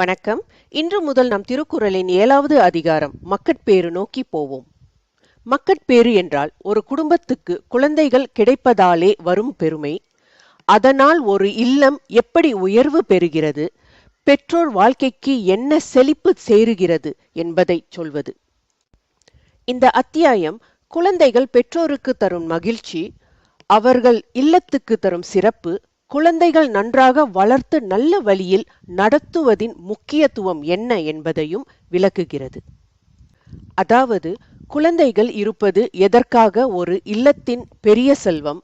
வணக்கம். இன்று முதல் நம் திருக்குறளின் ஏழாவது அதிகாரம் மக்கட்பேறு நோக்கி போவோம். மக்கட்பேறு என்றால் ஒரு குடும்பத்துக்கு குழந்தைகள் கிடைப்பதாலே வரும் பெருமை. அதனால் ஒரு இல்லம் எப்படி உயர்வு பெறுகிறது? பெற்றோர் வாழ்க்கைக்கு என்ன செழிப்பு சேருகிறது என்பதை சொல்வது. இந்த அத்தியாயம் குழந்தைகள் பெற்றோருக்கு தரும் மகிழ்ச்சி அவர்கள் இல்லத்துக்கு தரும் சிறப்பு குழந்தைகள் நன்றாக வளர்த்து நல்ல வழியில் நடத்துவதின் முக்கியத்துவம் என்ன என்பதையும் விளக்குகிறது. அதாவது குழந்தைகள் இருப்பது எதற்காக ஒரு இல்லத்தின் பெரிய செல்வம்?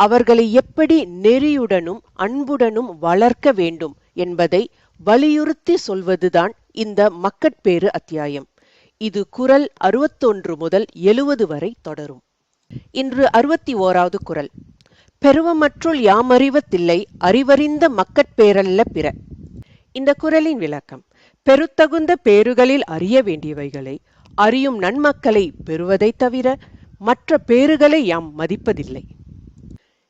அவர்களை எப்படி நெறியுடனும் அன்புடனும் வளர்க்க வேண்டும் என்பதை வலியுறுத்தி சொல்வதுதான் இந்த மக்கட்பேறு அத்தியாயம். இது குரல் அறுபத்தொன்று முதல் எழுவது வரை தொடரும். இன்று அறுபத்தி ஓராவது குரல். பெருவமற்றுள் யாமறிவத்தில்லை அறிவறிந்த மக்கட்பேரல்ல பிற. இந்த குரலின் விளக்கம் பெருத்தகுந்த பேறுகளில் அறிய வேண்டியவைகளை அறியும் நன்மக்களை பெறுவதைத் தவிர மற்ற பேறுகளை யாம் மதிப்பதில்லை.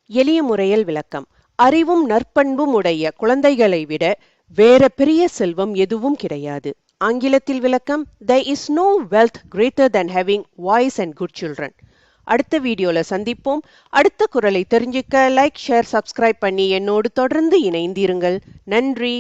எளிய முறையில் விளக்கம் அறிவும் நற்பண்பும் உடைய குழந்தைகளை விட வேற பெரிய செல்வம் எதுவும் கிடையாது. ஆங்கிலத்தில் விளக்கம் there is no wealth greater than having wise and good children அடுத்த வீடியோல சந்திப்போம். அடுத்த குரலை தெரிஞ்சுக்க லைக் ஷேர் சப்ஸ்கிரைப் பண்ணி என்னோடு தொடர்ந்து இணைந்திருங்கள். நன்றி.